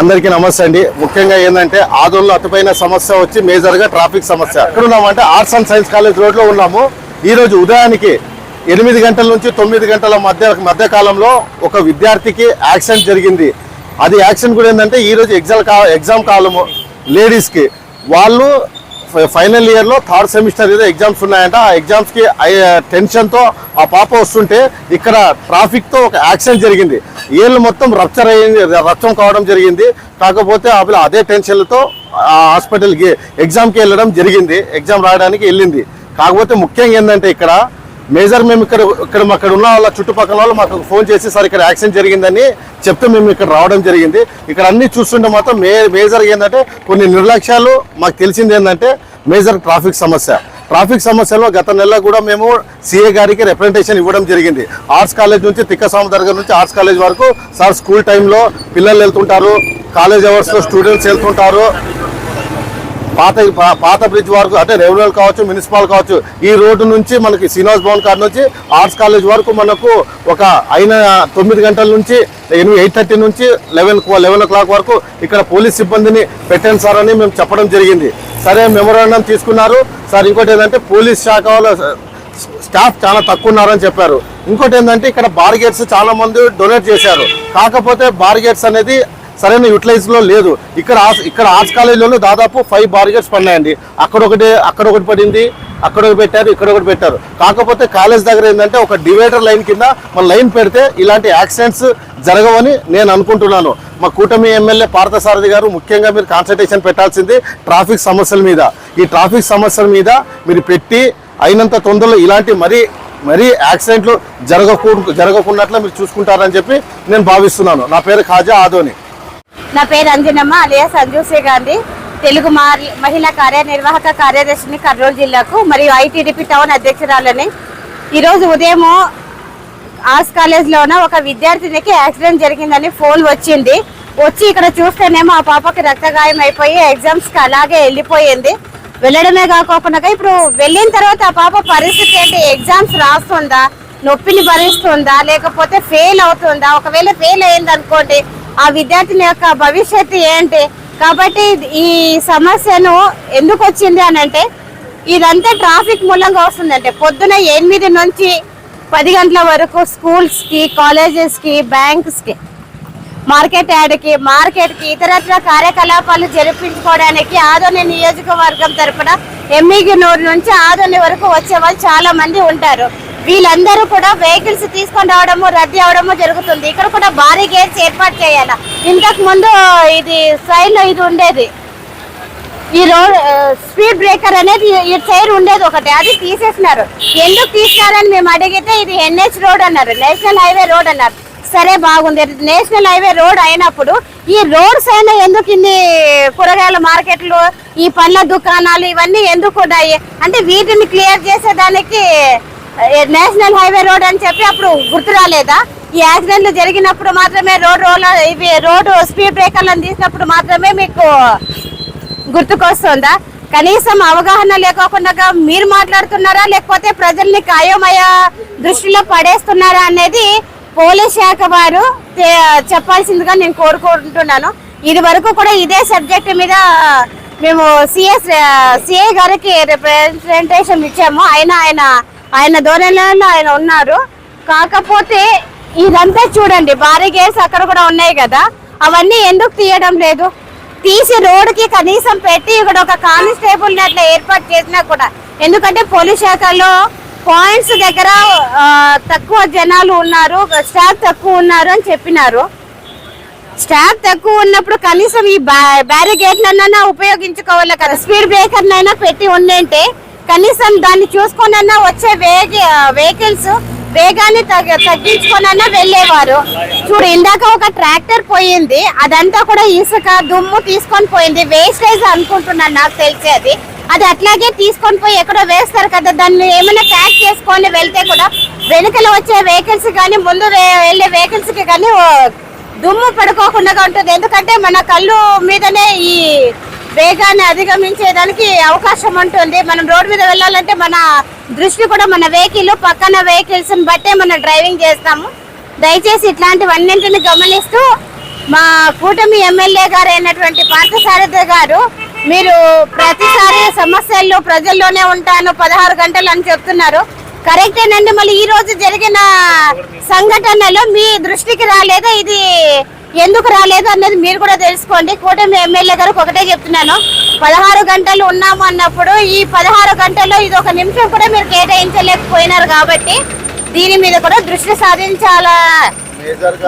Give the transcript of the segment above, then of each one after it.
అందరికీ నమస్తే అండి. ముఖ్యంగా ఏంటంటే ఆదోళనలో అటుపైన సమస్య వచ్చి మేజర్గా ట్రాఫిక్ సమస్య. ఎక్కడ ఉన్నామంటే ఆర్ట్స్ అండ్ సైన్స్ కాలేజ్ రోడ్లో ఉన్నాము. ఈ రోజు ఉదయానికి ఎనిమిది గంటల నుంచి తొమ్మిది గంటల మధ్య మధ్య కాలంలో ఒక విద్యార్థికి యాక్సిడెంట్ జరిగింది. అది యాక్సిడెంట్ కూడా ఏంటంటే ఈ రోజు ఎగ్జామ్ కా ఎగ్జామ్ కాలము లేడీస్కి వాళ్ళు ఫైనల్ ఇయర్లో థర్డ్ సెమిస్టర్ ఏదో ఎగ్జామ్స్ ఉన్నాయంట. ఆ ఎగ్జామ్స్కి టెన్షన్తో ఆ పాప వస్తుంటే ఇక్కడ ట్రాఫిక్తో ఒక యాక్సిడెంట్ జరిగింది. ఏళ్ళు మొత్తం రప్చర్ అయ్యింది రక్తం కావడం జరిగింది. కాకపోతే ఆ పిల్ల అదే టెన్షన్లతో ఆ హాస్పిటల్కి ఎగ్జామ్కి వెళ్ళడం జరిగింది. ఎగ్జామ్ రాయడానికి వెళ్ళింది. కాకపోతే ముఖ్యంగా ఏంటంటే ఇక్కడ మేజర్ మేము ఇక్కడ ఇక్కడ అక్కడ ఉన్న వాళ్ళ చుట్టుపక్కల వాళ్ళు మాకు ఫోన్ చేసి సార్ ఇక్కడ యాక్సిడెంట్ జరిగిందని చెప్తే మేము ఇక్కడ రావడం జరిగింది. ఇక్కడ అన్ని చూస్తుంటే మాత్రం మే మేజర్ ఏంటంటే కొన్ని నిర్లక్ష్యాలు మాకు తెలిసింది ఏంటంటే మేజర్ ట్రాఫిక్ సమస్య. ట్రాఫిక్ సమస్యలో గత నెల కూడా మేము సిఏ గారికి రిప్రజెంటేషన్ ఇవ్వడం జరిగింది. ఆర్ట్స్ కాలేజ్ నుంచి తిక్కస్వామి దగ్గర నుంచి ఆర్ట్స్ కాలేజ్ వరకు సార్ స్కూల్ టైంలో పిల్లలు వెళ్తుంటారు కాలేజ్ అవర్స్లో స్టూడెంట్స్ వెళ్తుంటారు. పాత పాత బ్రిడ్జ్ వరకు అంటే రెవెన్యూల్ కావచ్చు మున్సిపల్ కావచ్చు ఈ రోడ్డు నుంచి మనకి శ్రీనివాస్ భవన్ కాడ నుంచి ఆర్ట్స్ కాలేజ్ వరకు మనకు ఒక అయిన తొమ్మిది గంటల నుంచి ఎనిమిది ఎయిట్ థర్టీ నుంచి లెవెన్ లెవెన్ ఓ క్లాక్ వరకు ఇక్కడ పోలీస్ సిబ్బందిని పెట్టండి సార్ అని మేము చెప్పడం జరిగింది. సరే మెమోరాండం తీసుకున్నారు. సార్ ఇంకోటి ఏంటంటే పోలీస్ శాఖ వాళ్ళ స్టాఫ్ చాలా తక్కువ ఉన్నారని చెప్పారు. ఇంకోటి ఏంటంటే ఇక్కడ బార్గేట్స్ చాలా మంది డొనేట్ చేశారు. కాకపోతే బార్గేట్స్ అనేది సరైన యూటిలైజ్లో లేదు. ఇక్కడ ఇక్కడ ఆర్ట్స్ కాలేజీలో దాదాపు ఫైవ్ బార్గెట్స్ పడినాయండి. అక్కడ ఒకటి అక్కడ ఒకటి పడింది అక్కడ ఒకటి పెట్టారు ఇక్కడ ఒకటి పెట్టారు. కాకపోతే కాలేజ్ దగ్గర ఏంటంటే ఒక డివైడర్ లైన్ కింద మన లైన్ పెడితే ఇలాంటి యాక్సిడెంట్స్ జరగవని నేను అనుకుంటున్నాను. మా కూటమి ఎమ్మెల్యే పార్థసారథి గారు ముఖ్యంగా మీరు కాన్సన్ట్రేషన్ పెట్టాల్సింది ట్రాఫిక్ సమస్యల మీద. ఈ ట్రాఫిక్ సమస్యల మీద మీరు పెట్టి అయినంత తొందరలో ఇలాంటి మరీ మరీ యాక్సిడెంట్లు జరగకూడదు జరగకున్నట్లు మీరు చూసుకుంటారని చెప్పి నేను భావిస్తున్నాను. నా పేరు ఖాజా ఆదోని. నా పేరు అంజనమ్మ అలియా అంజూసే గాంధీ. తెలుగు మార్- మహిళా కార్యనిర్వాహక కార్యదర్శిని కర్నూలు జిల్లాకు మరియు ఐటీడీపీ టౌన్ అధ్యక్షురాలని. ఈరోజు ఉదయం ఆర్ట్స్ కాలేజ్లోన ఒక విద్యార్థినికి యాక్సిడెంట్ జరిగిందని ఫోన్ వచ్చింది. వచ్చి ఇక్కడ చూస్తేనేమో ఆ పాపకి రక్తగాయం అయిపోయి ఎగ్జామ్స్కి అలాగే వెళ్ళిపోయింది. వెళ్ళడమే కాకుండా ఇప్పుడు వెళ్ళిన తర్వాత ఆ పాప పరిస్థితి ఏంటి? ఎగ్జామ్స్ రాస్తుందా? నొప్పిని భరిస్తుందా? లేకపోతే ఫెయిల్ అవుతుందా? ఒకవేళ ఫెయిల్ అయింది అనుకోండి ఆ విద్యార్థిని యొక్క భవిష్యత్తు ఏంటి? కాబట్టి ఈ సమస్యను ఎందుకు వచ్చింది అని అంటే ఇదంతా ట్రాఫిక్ మూలంగా వస్తుందంటే పొద్దున ఎనిమిది నుంచి పది గంటల వరకు స్కూల్స్కి కాలేజెస్కి బ్యాంక్స్కి మార్కెట్ యార్డ్కి మార్కెట్కి ఇతరత్ర కార్యకలాపాలు జరిపించుకోవడానికి ఆదోని నియోజకవర్గం తరపున ఎమ్మిగినూరు నుంచి ఆదోని వరకు వచ్చే వాళ్ళు చాలామంది ఉంటారు. వీళ్ళందరూ కూడా వెహికల్స్ తీసుకొని రావడము రద్దీ అవడము జరుగుతుంది. ఇక్కడ కూడా భారీ గేట్స్ ఏర్పాటు చేయాలి? ఇంతకు ముందు ఇది సైడ్లో ఇది ఉండేది. ఈ రోడ్ స్పీడ్ బ్రేకర్ అనేది ఈ- ఈ సైడ్ ఉండేది ఒకటి. అది తీసేసినారు. ఎందుకు తీసినారని మేము అడిగితే ఇది ఎన్హెచ్ రోడ్ అన్నారు. నేషనల్ హైవే రోడ్ అన్నారు. సరే బాగుంది. నేషనల్ హైవే రోడ్ అయినప్పుడు ఈ రోడ్స్ అయినా ఎందుకు ఇన్ని కూరగాయల మార్కెట్లు ఈ పండ్ల దుకాణాలు ఇవన్నీ ఎందుకు ఉన్నాయి అంటే వీటిని క్లియర్ చేసేదానికి నేషనల్ హైవే రోడ్ అని చెప్పి అప్పుడు గుర్తు రాలేదా? ఈ యాక్సిడెంట్లు జరిగినప్పుడు మాత్రమే రోడ్ రోలర్ ఇవి రోడ్డు స్పీడ్ బ్రేకర్లను తీసినప్పుడు మాత్రమే మీకు గుర్తుకొస్తుందా? కనీసం అవగాహన లేకోకుండా మీరు మాట్లాడుతున్నారా? లేకపోతే ప్రజల్ని కాయోమయ దృష్టిలో పడేస్తున్నారా అనేది పోలీస్ శాఖ వారు చెప్పాల్సిందిగా నేను కోరుకుంటున్నాను. ఇది వరకు కూడా ఇదే సబ్జెక్ట్ మీద మేము సిఎస్ సిఐ గారికి రిప్రజెంటేషన్ ఇచ్చాము. అయినా ఆయన ఆయన ధోరణిలో ఆయన ఉన్నారు. కాకపోతే ఇదంతా చూడండి భారీ గేట్స్ అక్కడ కూడా ఉన్నాయి కదా. అవన్నీ ఎందుకు తీయడం లేదు? తీసి రోడ్డుకి కనీసం పెట్టి ఇక్కడ ఒక కానిస్టేబుల్ అట్లా ఏర్పాటు చేసినా కూడా. ఎందుకంటే పోలీస్ శాఖలో పాయింట్స్ దగ్గర తక్కువ జనాలు ఉన్నారు స్టాఫ్ తక్కువ ఉన్నారు అని చెప్పినారు. స్టాఫ్ తక్కువ ఉన్నప్పుడు కనీసం ఈ బ్యారిగేట్లన్నా ఉపయోగించుకోవాలి కదా. స్పీడ్ బ్రేకర్నైనా పెట్టి ఉందంటే కనీసం దాన్ని చూసుకొనన్నా వచ్చే వేగ వెహికల్స్ వేగాన్ని తగ్గ తగ్గించుకొనన్నా వెళ్ళేవారు. చూడు ఇందాక ఒక ట్రాక్టర్ పోయింది. అదంతా కూడా ఇసుక దుమ్ము తీసుకొని పోయింది. వేస్టేజ్ అనుకుంటున్నాను నాకు తెలిసేది అది. అట్లాగే తీసుకొని పోయి ఎక్కడో వేస్తారు కదా. దాన్ని ఏమైనా ప్యాక్ చేసుకొని వెళ్తే కూడా వెనుకలు వచ్చే వెహికల్స్ కానీ ముందు వెళ్ళే వెహికల్స్కి కానీ దుమ్ము పడుకోకుండా ఉంటుంది. ఎందుకంటే మన కళ్ళు మీదనే ఈ వేగాన్ని అధిగమించేదానికి అవకాశం ఉంటుంది. మనం రోడ్ మీద వెళ్ళాలంటే మన దృష్టి కూడా మన వెహికల్ పక్కన వెహికల్స్ బట్టే మనం డ్రైవింగ్ చేస్తాము. దయచేసి ఇట్లాంటివన్నింటిని గమనిస్తూ మా కూటమి ఎమ్మెల్యే గారు అయినటువంటి పార్థసారథి గారు మీరు ప్రతిసారి సమస్యలు ప్రజల్లోనే ఉంటాను పదహారు గంటలు అని చెప్తున్నారు. కరెక్టేనండి మళ్ళీ ఈ రోజు జరిగిన సంఘటనలో మీ దృష్టికి రాలేదా? ఇది ఎందుకు రాలేదు అన్నది మీరు కూడా తెలుసుకోండి. కూటమి ఎమ్మెల్యే గారికి ఒకటే చెప్తున్నాను. పదహారు గంటలు ఉన్నాము అన్నప్పుడు ఈ పదహారు గంటల్లో ఇది ఒక నిమిషం కూడా మీరు కేటాయించలేకపోయినారు కాబట్టి దీని మీద కూడా దృష్టి సాధించాలా?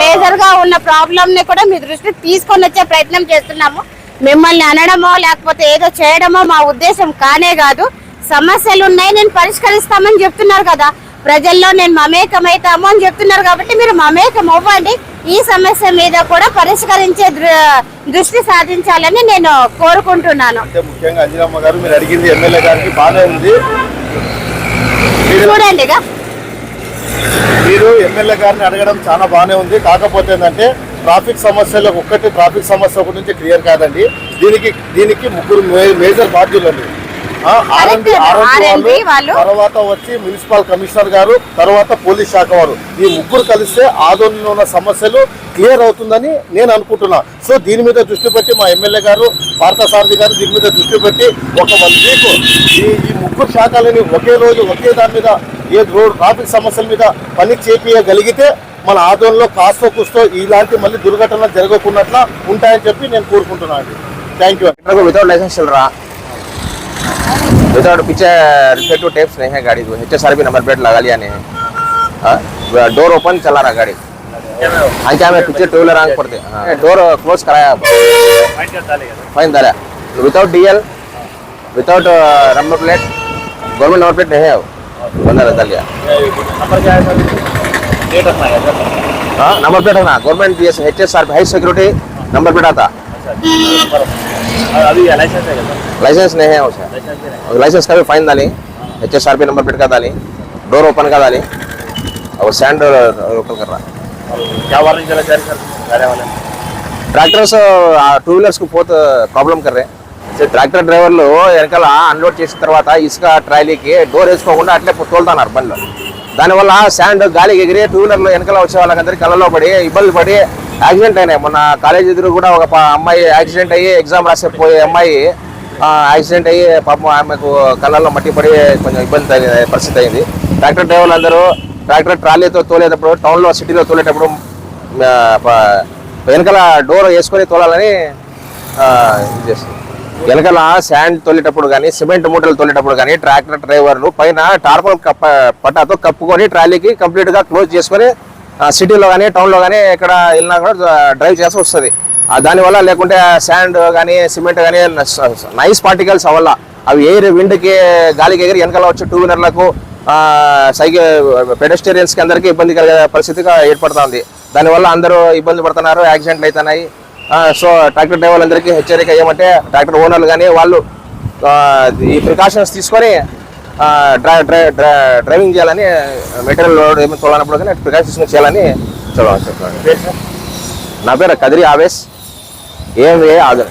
మేజర్గా ఉన్న ప్రాబ్లమ్ని కూడా మీ దృష్టికి తీసుకొని వచ్చే ప్రయత్నం చేస్తున్నాము. మిమ్మల్ని అనడమో లేకపోతే ఏదో చేయడమో మా ఉద్దేశం కానే కాదు. సమస్యలు ఉన్నాయి నేను పరిష్కరిస్తామని చెప్తున్నారు కదా. ప్రజల్లో నేను మమేకమైతాము అని చెప్తున్నారు కాబట్టి మీరు మమేకం అవ్వండి. ఈ సమస్య మీద కూడా పరిష్కరించే దృష్టి సాధించాలని నేను కోరుకుంటున్నాను. ముఖ్యంగా అంజనమ్మ గారు మీరు అడిగింది ఎమ్మెల్యే గారికి బాగానే ఉంది. మీరు చూడండి ఇక. మీరు ఎమ్మెల్యే గారిని అడగడం చాలా బాగానే ఉంది. కాకపోతే ఏంటంటే ట్రాఫిక్ సమస్యలు ఒక్కటి ట్రాఫిక్ సమస్య ఒకటి నుంచి క్లియర్ కాదండి. దీనికి దీనికి ముగ్గురు మేజర్ బాధ్యులు అండి తర్వాత వచ్చి మున్సిపల్ కమిషనర్ గారు తర్వాత పోలీస్ శాఖ వారు. ఈ ముగ్గురు కలిస్తే ఆదోళనలో ఉన్న సమస్యలు క్లియర్ అవుతుందని నేను అనుకుంటున్నా. సో దీని మీద దృష్టి పెట్టి మా ఎమ్మెల్యే గారు భారత సారథి గారు దీని మీద దృష్టి పెట్టి ఒక వన్ వీక్ ఈ ఈ ముగ్గురు శాఖలని ఒకే రోజు ఒకే దాని మీద ఏ రోడ్ ట్రాఫిక్ సమస్యల మీద పని చేపియగలిగితే మన ఆదోళనలో కాస్తో కూస్తో ఇలాంటి మళ్ళీ దుర్ఘటనలు జరగకుండా ఉంటాయని చెప్పి నేను కోరుకుంటున్నాను thank you without license without पीछे रिफ्लेक्टिव टेप्स नहीं है गाड़ी H S B number plate लगा लिया नहीं है डोर ओपन चला रहा गाड़ी हाँ क्या मैं पीछे टू व्हीलर आँख पड़ते हाँ डोर क्लोज कराया फाइन डाला without D L without number plate government number plate नहीं है बंदा डाल लिया हाँ नंबर प्लेट है ना government B S H S R high security number plate आता अभी लाइसेंस है क्या लाइसेंस नहीं है उसे और लाइसेंस का भी फाइन डाली H S R P number plate का डाली डोर ओपन का डाली और सैंड ओपन कर रहा क्या वारंटी चला जारी सर गाड़ी वाले ట్రాక్టర్స్ టూ వీలర్స్ కు పోతే ప్రాబ్లం కర్రే ట్రాక్టర్ డ్రైవర్లు వెనకాల అన్లోడ్ చేసిన తర్వాత ఇసుక ట్రాలీకి డోర్ వేసుకోకుండా అట్లే తోలుతున్నారు బండ్లు దానివల్ల శాండ్ గాలికి ఎగిరి టూ వీలర్లో వెనకాల వచ్చే వాళ్ళకందరికీ కళ్ళలో పడి ఇబ్బంది పడి యాక్సిడెంట్ అయినాయి. మొన్న కాలేజ్ ఎదురు కూడా ఒక అమ్మాయి యాక్సిడెంట్ అయ్యి ఎగ్జామ్ రాసే పోయే అమ్మాయి యాక్సిడెంట్ అయ్యి పాపం ఆమెకు కళ్ళల్లో మట్టి పడి కొంచెం ఇబ్బంది అయింది పరిస్థితి అయింది. ట్రాక్టర్ డ్రైవర్లు అందరూ ట్రాక్టర్ ట్రాలీతో తోలేటప్పుడు టౌన్లో సిటీలో తోలేటప్పుడు వెనకాల డోర్ వేసుకొని తోలాలని ఇది చేస్తుంది వెనకాల శాండ్ తోలేటప్పుడు కానీ సిమెంట్ మూటలు తోలేటప్పుడు కానీ ట్రాక్టర్ డ్రైవర్లు పైన టార్పల్ కప్ప పట్టాతో కప్పుకొని ట్రాలీకి కంప్లీట్గా క్లోజ్ చేసుకొని సిటీలో కానీ టౌన్లో కానీ ఎక్కడ వెళ్ళినా కూడా డ్రైవ్ చేసి వస్తుంది. దానివల్ల లేకుంటే శాండ్ కానీ సిమెంట్ కానీ నైస్ పార్టికల్స్ వల్ల అవి ఎయిర్ విండ్కి గాలికి ఎగిరి వెనకాల వచ్చే టూ వీలర్లకు సైకిల్ పెడస్టేరియన్స్కి అందరికీ ఇబ్బంది కలిగే పరిస్థితిగా ఏర్పడుతుంది. దానివల్ల అందరూ ఇబ్బంది పడుతున్నారు యాక్సిడెంట్లు అవుతున్నాయి సో ట్రాక్టర్ డ్రైవర్లందరికీ హెచ్చరిక ఏమంటే ట్రాక్టర్ ఓనర్లు కానీ వాళ్ళు ఈ ప్రికాషన్స్ తీసుకొని ఆ, డ్రై- డ్రై- డ్రై- డ్రైవింగ్ చేయాలని మెటీరియల్ లోడ్ ఏమి తోలనప్పుడు కానీ ప్రికాషన్స్ చేయాలని చూడాలి చెప్తున్నాను నా పేరు కదిరి ఆవేశ్ ఏం ఏ ఆదర్.